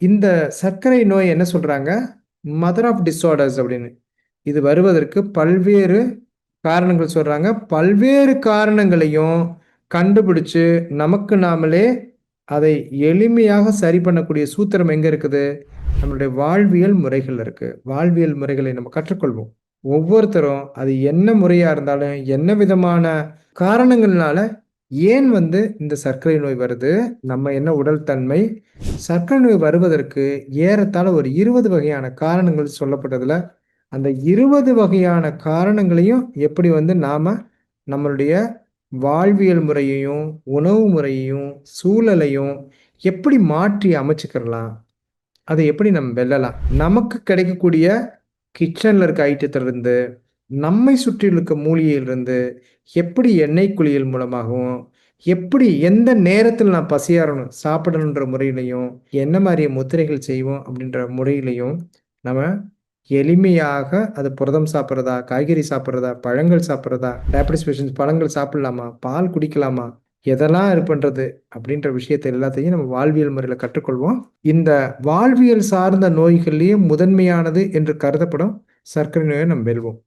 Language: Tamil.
இந்த சர்க்கரை நோய் என்ன சொல்றாங்க? மதர் ஆஃப் டிஸார்டர்ஸ் அப்படின்னு. இது வருவதற்கு பல்வேறு காரணங்கள் சொல்றாங்க. பல்வேறு காரணங்களையும் கண்டுபிடிச்சு, நமக்கு நாமளே அதை எளிமையாக சரி பண்ணக்கூடிய சூத்திரம் எங்க இருக்குது? நம்மளுடைய வாழ்வியல் முறைகள் இருக்கு. வாழ்வியல் முறைகளை நம்ம கற்றுக்கொள்வோம். ஒவ்வொருத்தரும் அது என்ன முறையா இருந்தாலும், என்ன விதமான காரணங்கள்னால ஏன் வந்து இந்த சர்க்கரை நோய் வருது? நம்ம என்ன உடல் தன்மை? சர்க்கரை நோய் வருவதற்கு ஏறத்தாழ ஒரு 20 வகையான காரணங்கள் சொல்லப்பட்டதுல, அந்த 20 வகையான காரணங்களையும் எப்படி வந்து நாம நம்மளுடைய வாழ்வியல் முறையையும், உணவு முறையையும், சூழலையும் எப்படி மாற்றி அமைச்சுக்கிறலாம்? அதை எப்படி நம்ம வெல்லலாம்? நமக்கு கிடைக்கக்கூடிய கிச்சன்ல இருக்க ஐட்டத்திலிருந்து, நம்மை சுற்றி இருக்க மூலிகையிலிருந்து, எப்படி எண்ணெய் குளியல் மூலமாகவும், எப்படி எந்த நேரத்தில் நான் பசியாறணும், சாப்பிடணுன்ற முறையிலையும் என்ன மாதிரி முத்திரைகள் செய்வோம் அப்படின்ற முறையிலையும் நம்ம எளிமையாக அது புரதம் சாப்பிட்றதா காய்கறி சாப்பிட்றதா பழங்கள் சாப்பிட்றதா டயபெட்டிஸ் பேஷன்ஸ் பழங்கள் சாப்பிடலாமா? பால் குடிக்கலாமா? எதெல்லாம் இது பண்ணுறது அப்படின்ற விஷயத்த எல்லாத்தையும் நம்ம வாழ்வியல் முறையில் கற்றுக்கொள்வோம். இந்த வாழ்வியல் சார்ந்த நோய்கள்லேயும் முதன்மையானது என்று கருதப்படும் சர்க்கரை நோயை நம்ம வெல்வோம்.